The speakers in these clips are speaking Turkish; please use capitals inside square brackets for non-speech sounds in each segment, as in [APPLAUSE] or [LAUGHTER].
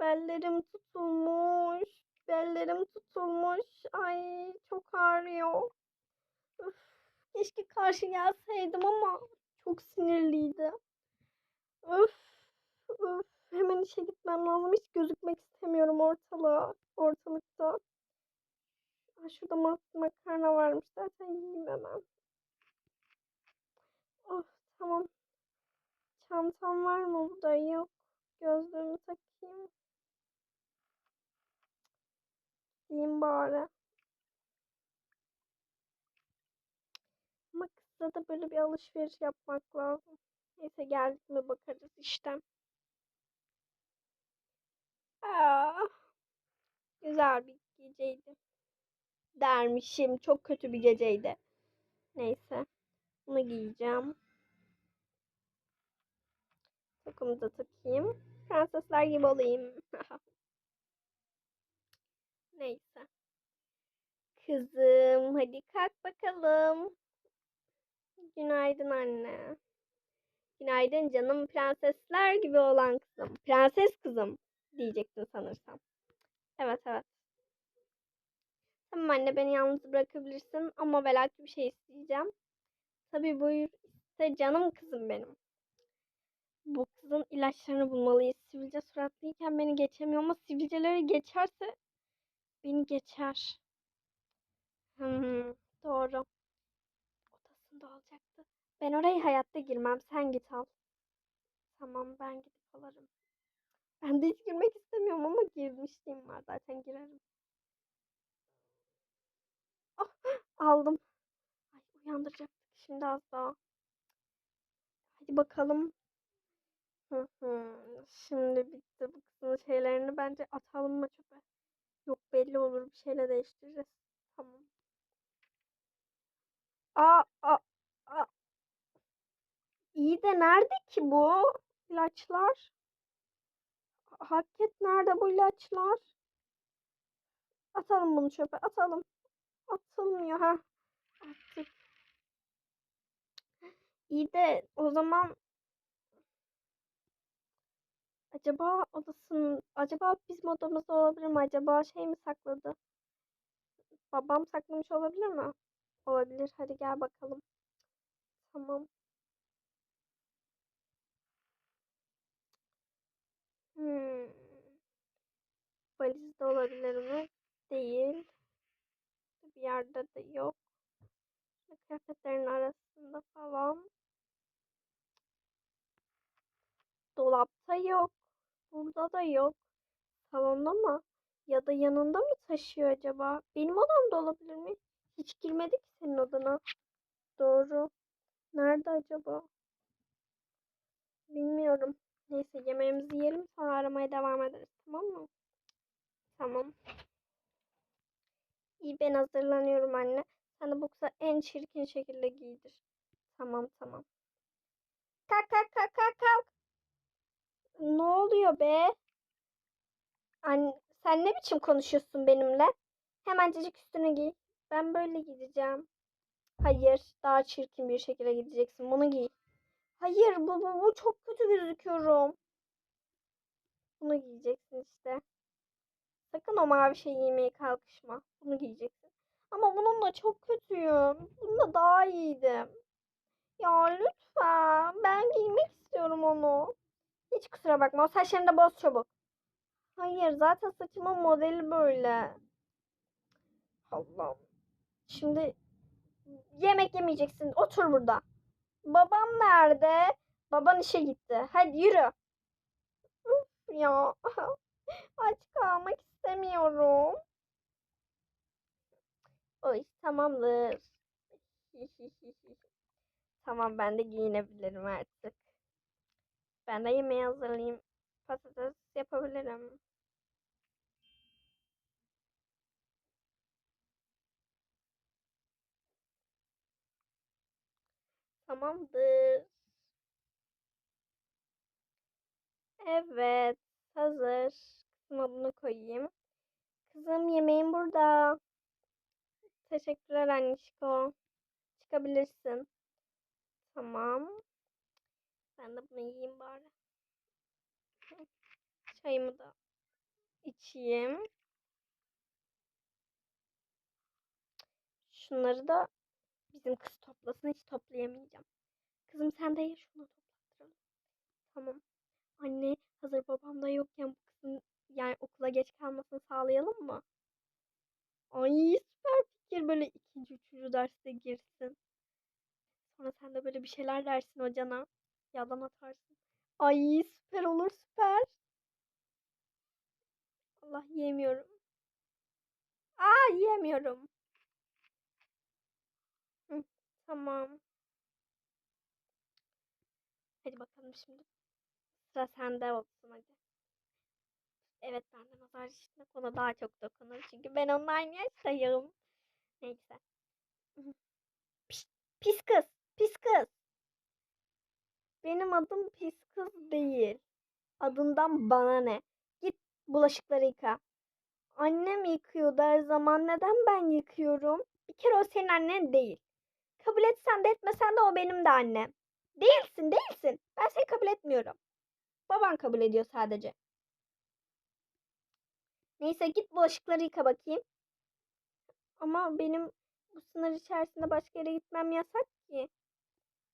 bellerim tutulmuş. Bellerim tutulmuş. Ay çok ağrıyor. Üf, keşke karşı gelseydim ama çok sinirliydi. Öf, öf. Hemen işe gitmem lazım. Hiç gözükmek istemiyorum ortalığa, ortalıkta. Aa, şurada mak- makarna varmış. Zaten yiyeyim hemen. Of tamam. Çantam var mı burada? Yok. Gözlüğümü takayım. Giyeyim bari. Ama kısa da böyle bir alışveriş yapmak lazım. Neyse geldik mi bakarız işte. Aa, güzel bir geceydi. Dermişim. Çok kötü bir geceydi. Neyse. Bunu giyeceğim. Takımı da takayım. Prensesler gibi olayım. [LAUGHS] Neyse. Kızım hadi kalk bakalım. Günaydın anne. Günaydın canım prensesler gibi olan kızım. Prenses kızım diyecektin sanırsam. Evet evet. Tamam anne beni yalnız bırakabilirsin ama velayetli bir şey isteyeceğim. Tabii buyur iste canım kızım benim. Bu kızın ilaçlarını bulmalıyız. Sivilce suratlıyken beni geçemiyor ama sivilceleri geçerse beni geçer. Hmm, doğru. Odasında olacaktı. Ben oraya hayatta girmem. Sen git al. Tamam ben gidip alırım. Ben de hiç girmek istemiyorum ama girmişliğim var. Zaten girerim. Ah, aldım. Ay uyandıracaktık şimdi az daha. Hadi bakalım. Şimdi bitti bu kızın şeylerini bence atalım mı çöpe? Yok belli olur bir şeyle değiştireceğiz. Tamam. Aa, aa, aa. İyi de nerede ki bu ilaçlar? Hakikat nerede bu ilaçlar? Atalım bunu çöpe atalım. Atılmıyor ha. Attık. İyi de o zaman acaba odasının acaba bizim odamızda olabilir mi? Acaba şey mi sakladı? Babam saklamış olabilir mi? Olabilir. Hadi gel bakalım. Tamam. Hmm. Olabilir mi? Değil. Bir yerde de yok. Kıyafetlerin arasında falan. Dolapta yok. Burada da yok. Salonda mı? Ya da yanında mı taşıyor acaba? Benim odamda olabilir mi? Hiç girmedi ki senin odana. Doğru. Nerede acaba? Bilmiyorum. Neyse yemeğimizi yiyelim sonra aramaya devam ederiz. Tamam mı? Tamam. İyi ben hazırlanıyorum anne. Sen de bu kıza en çirkin şekilde giydir. Tamam tamam. Kalk kalk kalk kalk kalk. Ne oluyor be? Anne, sen ne biçim konuşuyorsun benimle? Hemencecik üstüne giy. Ben böyle gideceğim. Hayır, daha çirkin bir şekilde gideceksin. Bunu giy. Hayır, bu, bu, bu çok kötü gözüküyorum. Bunu giyeceksin işte. Sakın o mavi şey giymeye kalkışma. Bunu giyeceksin. Ama bununla çok kötüyüm. Bununla daha iyiydim. Ya lütfen. Ben giymek istiyorum onu. Hiç kusura bakma. O saçlarını da boz çabuk. Hayır zaten saçımın modeli böyle. Allah'ım. Şimdi yemek yemeyeceksin. Otur burada. Babam nerede? Baban işe gitti. Hadi yürü. Uf ya. [LAUGHS] Aç kalmak istemiyorum. O iş tamamdır. [LAUGHS] Tamam ben de giyinebilirim artık. Ben de yemeği hazırlayayım. Patates yapabilirim. Tamamdır. Evet, hazır. Kızıma bunu koyayım. Kızım yemeğin burada. Teşekkürler annişko. Çıkabilirsin. Tamam. Ben de bunu yiyeyim bari. [LAUGHS] Çayımı da içeyim. Şunları da bizim kız toplasın hiç toplayamayacağım. Kızım sen de ye şunu toplattıralım. Tamam. Anne hazır babam da yokken bu kızın yani okula geç kalmasını sağlayalım mı? Ay süper fikir böyle ikinci üçüncü derste girsin. Sonra sen de böyle bir şeyler dersin hocana. Yalan atarsın. Ay süper olur süper. Allah yiyemiyorum. Aa yiyemiyorum. Hı, tamam. Hadi bakalım şimdi. Sıra sende olsun hadi. Evet ben de nazar işitmek ona daha çok dokunur. Çünkü ben onunla aynı yaştayım. Neyse. Pis, pis kız. Pis kız. Benim adım pis kız değil. Adından bana ne? Git bulaşıkları yıka. Annem yıkıyordu her zaman. Neden ben yıkıyorum? Bir kere o senin annen değil. Kabul etsen de etmesen de o benim de annem. Değilsin, değilsin. Ben seni kabul etmiyorum. Baban kabul ediyor sadece. Neyse git bulaşıkları yıka bakayım. Ama benim bu sınır içerisinde başka yere gitmem yasak ki.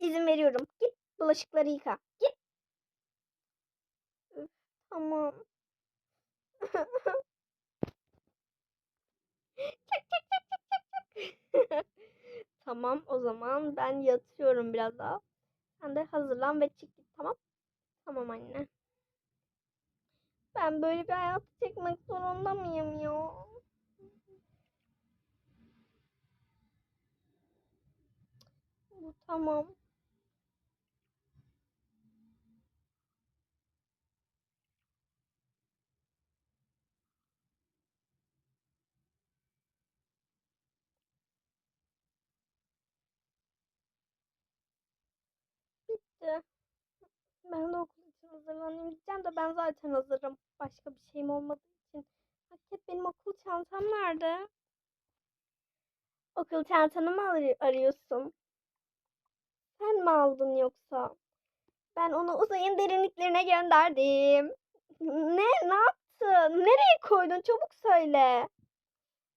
İzin veriyorum. Git bulaşıkları yıka. Git. Üf, tamam. Çak çak çak çak çak çak. [LAUGHS] Tamam o zaman ben yatıyorum biraz daha. Sen de hazırlan ve çık git tamam. Tamam anne. Ben böyle bir hayat çekmek zorunda mıyım ya? Bu tamam. Bitti. Ben de okul için hazırlanayım diyeceğim de ben zaten hazırım. Başka bir şeyim olmadığı için. Hakikat benim okul çantam nerede? Okul çantanı mı arı- arıyorsun? Sen mi aldın yoksa? Ben onu uzayın derinliklerine gönderdim. Ne? Ne yaptın? Nereye koydun? Çabuk söyle.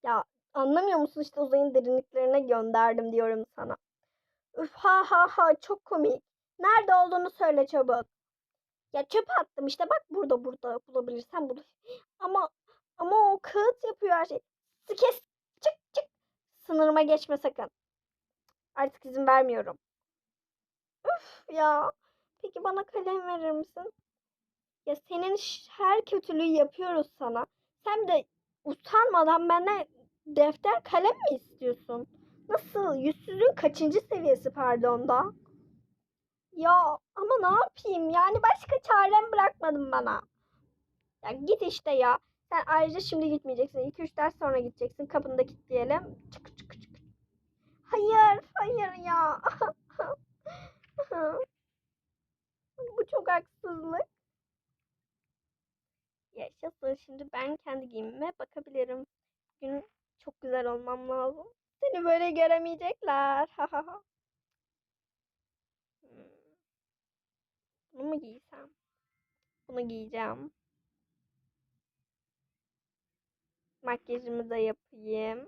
Ya anlamıyor musun işte uzayın derinliklerine gönderdim diyorum sana. Üf ha ha ha çok komik. Nerede olduğunu söyle çabuk. Ya çöpe attım işte bak burada burada bulabilirsen bul. Ama ama o kağıt yapıyor her şey. Kes çık çık. Sınırıma geçme sakın. Artık izin vermiyorum. Üf ya. Peki bana kalem verir misin? Ya senin her kötülüğü yapıyoruz sana. Sen de utanmadan benden defter kalem mi istiyorsun? Nasıl? Yüzsüzlüğün kaçıncı seviyesi pardon da? Ya ama ne yapayım? Yani başka çarem bırakmadın bana. Ya git işte ya. Sen ayrıca şimdi gitmeyeceksin. 2-3 ders sonra gideceksin. Kapını da kilitleyelim. Çık çık çık. Hayır, hayır ya. [LAUGHS] Bu çok haksızlık. Yaşasın. Şimdi ben kendi giyimime bakabilirim. Bugün çok güzel olmam lazım. Seni böyle göremeyecekler. Ha ha ha. Bunu mu giysem? Bunu giyeceğim. Makyajımı da yapayım.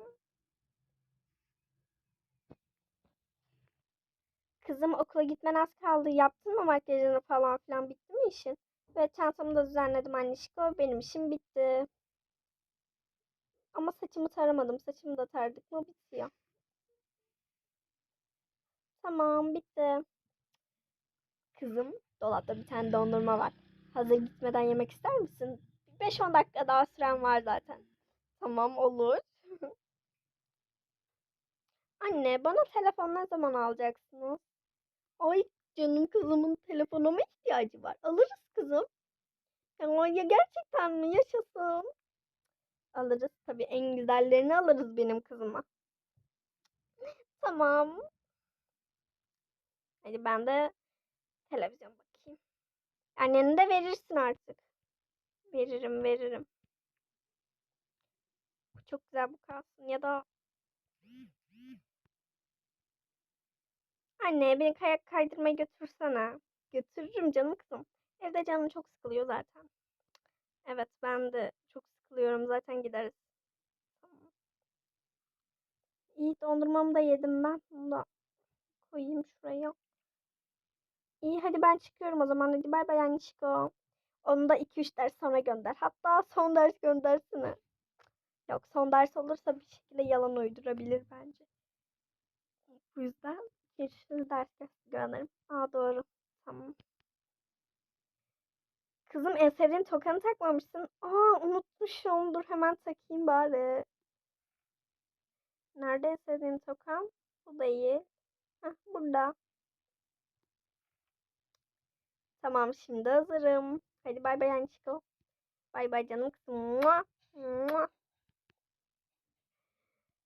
Kızım okula gitmen az kaldı. Yaptın mı makyajını falan filan? Bitti mi işin? Ve çantamı da düzenledim annişko. Benim işim bitti. Ama saçımı taramadım. Saçımı da taradık mı bitiyor. Tamam bitti. Kızım dolapta bir tane dondurma var. Hazır gitmeden yemek ister misin? 5-10 dakika daha süren var zaten. Tamam olur. [LAUGHS] Anne bana telefon ne zaman alacaksınız? Ay canım kızımın telefona mı ihtiyacı var? Alırız kızım. Ya, ya gerçekten mi? Yaşasın. Alırız tabii en güzellerini alırız benim kızıma. [LAUGHS] Tamam. Hadi ben de televizyon Anneni de verirsin artık. Veririm veririm. Çok güzel bu kalsın ya da Anne beni kayak kaydırmaya götürsene. Götürürüm canım kızım. Evde canım çok sıkılıyor zaten. Evet ben de çok takılıyorum. Zaten gideriz. İyi dondurmamı da yedim ben. Bunu da koyayım şuraya. İyi hadi ben çıkıyorum o zaman. Hadi bay bay Anişko. Onu da 2-3 ders sonra gönder. Hatta son ders göndersene. Yok son ders olursa bir şekilde yalan uydurabilir bence. Bu yüzden 2-3 ders gönderirim. Aa doğru. Tamam. Kızım Eser'in tokanı takmamışsın. Aa unutmuşum. Dur hemen takayım bari. Nerede Eser'in tokam? Bu değil. Heh, burada. Tamam şimdi hazırım. Hadi bay bay Ançiko. Bay bay canım kızım.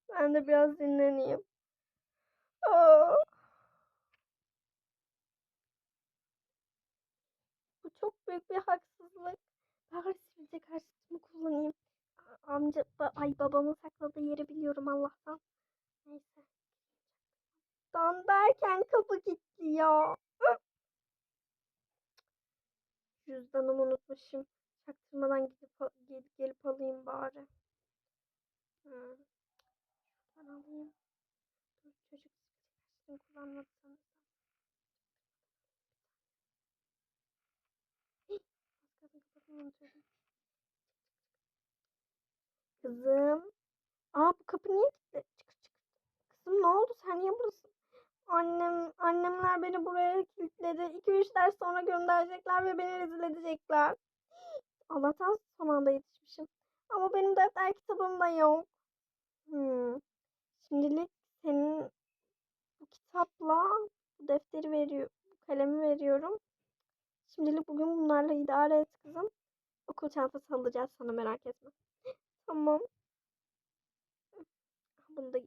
Ben de biraz dinleneyim. Aa. Bu çok büyük bir haksızlık. Bari sivilce karşıtımı kullanayım. Amca, ba- ay babamın sakladığı yeri biliyorum Allah'tan. Neyse. Dan derken kapı kilitliyor. Üf! Cüzdanımı unutmuşum. Çaktırmadan gidip, gelip, gelip alayım bari. Ben alayım. Dur çocuk sivilce kullanmadı sanırsam. Hih, az kalsın kapatmayı unutuyordum. Kızım. Aa bu kapı niye kilitli? Çık çık. Kızım ne oldu? Sen niye buradasın? [GASPS] Annem, annemler beni buraya kilitledi. 2-3 ders sonra gönderecekler ve beni rezil edecekler. Allah'tan son anda yetişmişim. Ama benim defter kitabım da yok. Hmm. Şimdilik senin bu kitapla bu defteri veriyor, bu kalemi veriyorum. Şimdilik bugün bunlarla idare et kızım. Okul çantası alacağız sana merak etme. [LAUGHS] Tamam. Bunu da.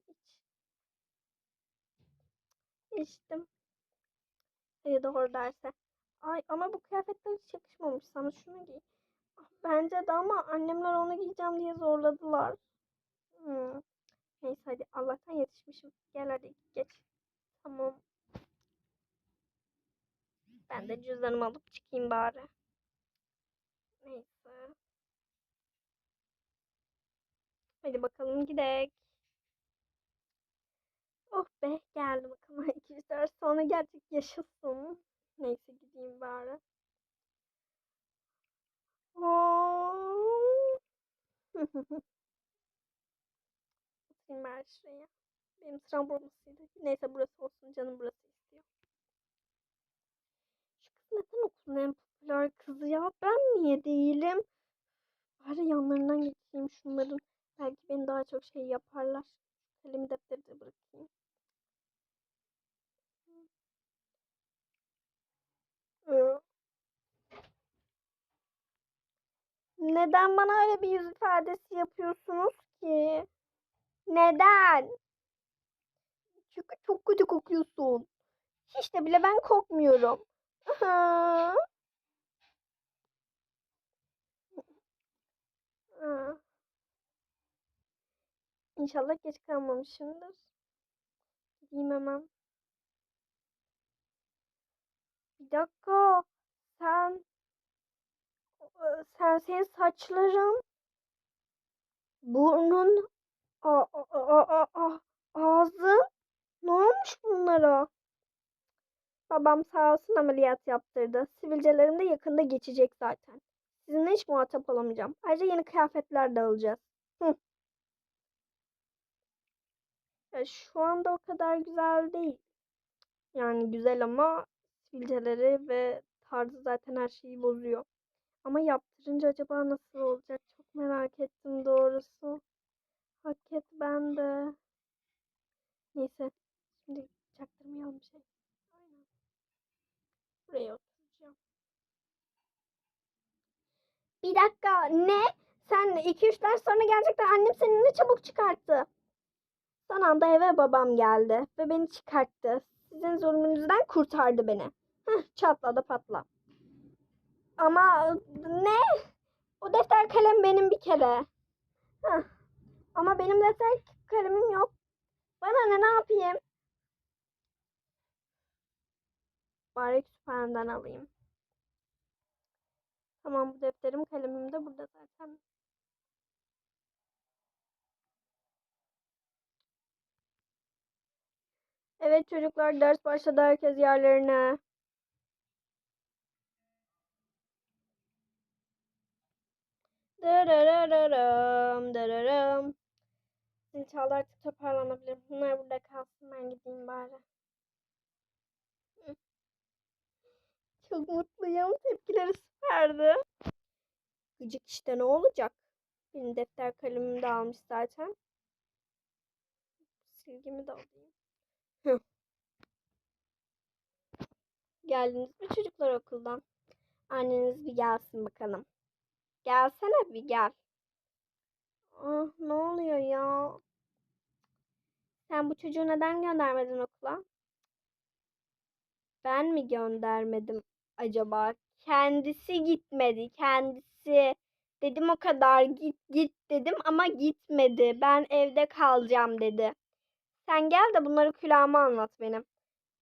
İçtim. Hadi doğru derse. Ay ama bu kıyafetler hiç yakışmamış sana. Şunu giy. Ah, Bence de ama annemler onu giyeceğim diye zorladılar. Hmm. Neyse hadi Allah'tan yetişmişim. Gel hadi geç. Tamam. Ben de cüzdanımı alıp çıkayım bari. Neyse. Hadi bakalım gidelim. Oh be geldi bakalım. İki üç ders sonra gerçek yaşasın. Neyse gideyim bari. Oo. [LAUGHS] Oturayım bari şuraya. Benim sıram burasıydı. Neyse burası olsun. Canım burası istiyor. Şu kız neden okulun en popüler kızı ya? Ben niye değilim? Bari yanlarından geçeyim şunların. Belki beni daha çok şey yaparlar. Kalemi defteri de bırakayım. Neden bana öyle bir yüz ifadesi yapıyorsunuz ki? Neden? Çünkü çok kötü kokuyorsun. Hiç de bile ben kokmuyorum. İnşallah geç kalmamışımdır. Gideyim hemen. Bir dakika. Sen Ee, sen senin saçların burnun a, a, a, a, ağzın ne olmuş bunlara? Babam sağ olsun ameliyat yaptırdı. Sivilcelerim de yakında geçecek zaten. Sizinle hiç muhatap olamayacağım. Ayrıca yeni kıyafetler de alacağız. Hı. Ya şu anda o kadar güzel değil. Yani güzel ama sivilceleri ve tarzı zaten her şeyi bozuyor. Ama yaptırınca acaba nasıl olacak? Çok merak ettim doğrusu. Hakikat ben de. Neyse. Şimdi çaktırmayalım bir şey. Aynen. Buraya oturacağım. Bir dakika. Ne? Sen 2-3 ders sonra gerçekten annem seni ne çabuk çıkarttı. Son anda eve babam geldi ve beni çıkarttı. Sizin zulmünüzden kurtardı beni. Hıh, çatladı patla. Ama ne? O defter kalem benim bir kere. Hıh. Ama benim defter kalemim yok. Bana ne ne yapayım? Bari kütüphaneden alayım. Tamam bu defterim kalemim de burada zaten. Evet çocuklar ders başladı herkes yerlerine. Dırırırırım, dırırım. Zil artık toparlanabilir. Bunlar burada kalsın ben gideyim bari. Çok mutluyum. Tepkileri süperdi. Gıcık işte ne olacak? Benim defter kalemimi de almış zaten. Silgimi de alayım. Geldiniz mi çocuklar okuldan? Anneniz bir gelsin bakalım. Gelsene bir gel. Ah ne oluyor ya? Sen bu çocuğu neden göndermedin okula? Ben mi göndermedim acaba? Kendisi gitmedi, kendisi. Dedim o kadar git git dedim ama gitmedi. Ben evde kalacağım dedi. Sen gel de bunları külahıma anlat benim.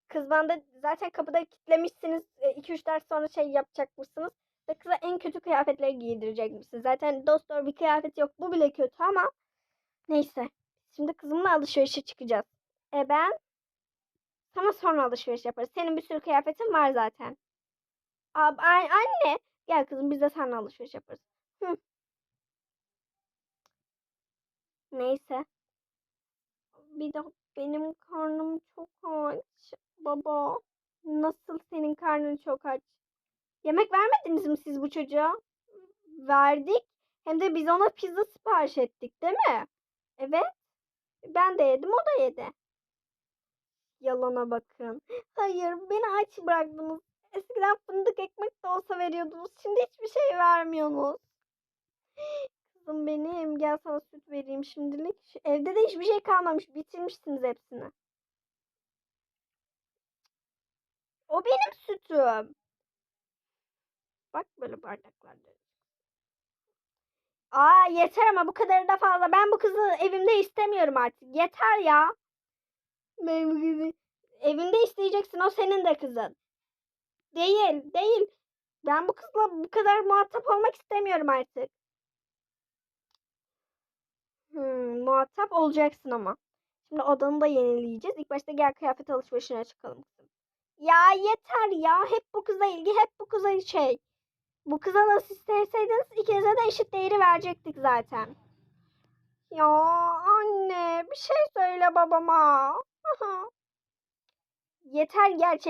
Kız bana da zaten kapıda kitlemişsiniz. 2-3 ders sonra şey yapacakmışsınız. Ve en kötü kıyafetleri giydirecekmişsiniz. Zaten dost bir kıyafet yok. Bu bile kötü ama neyse. Şimdi kızımla alışverişe çıkacağız. E ben? Sana sonra alışveriş yaparız. Senin bir sürü kıyafetin var zaten. Ab anne. Gel kızım biz de seninle alışveriş yaparız. Hı. Neyse. Bir de benim karnım çok aç. Baba. Nasıl senin karnın çok aç? Yemek vermediniz mi siz bu çocuğa? Verdik. Hem de biz ona pizza sipariş ettik değil mi? Evet. Ben de yedim o da yedi. Yalana bakın. Hayır beni aç bıraktınız. Eskiden fındık ekmek de olsa veriyordunuz. Şimdi hiçbir şey vermiyorsunuz. Kızım benim gel sana süt vereyim şimdilik. Şu Evde de hiçbir şey kalmamış. Bitirmişsiniz hepsini. O benim sütüm. Bak böyle bardaklarda. Aa yeter ama bu kadarı da fazla. Ben bu kızı evimde istemiyorum artık. Yeter ya. Ben kızı evinde isteyeceksin. O senin de kızın. Değil, değil. Ben bu kızla bu kadar muhatap olmak istemiyorum artık. Hmm, muhatap olacaksın ama. Şimdi odanı da yenileyeceğiz. İlk başta gel kıyafet alışverişine çıkalım. Ya yeter ya. Hep bu kıza ilgi, hep bu kıza şey. Bu kıza nasıl isteseydiniz ikinize de eşit değeri verecektik zaten. Ya anne bir şey söyle babama. Yeter gerçek.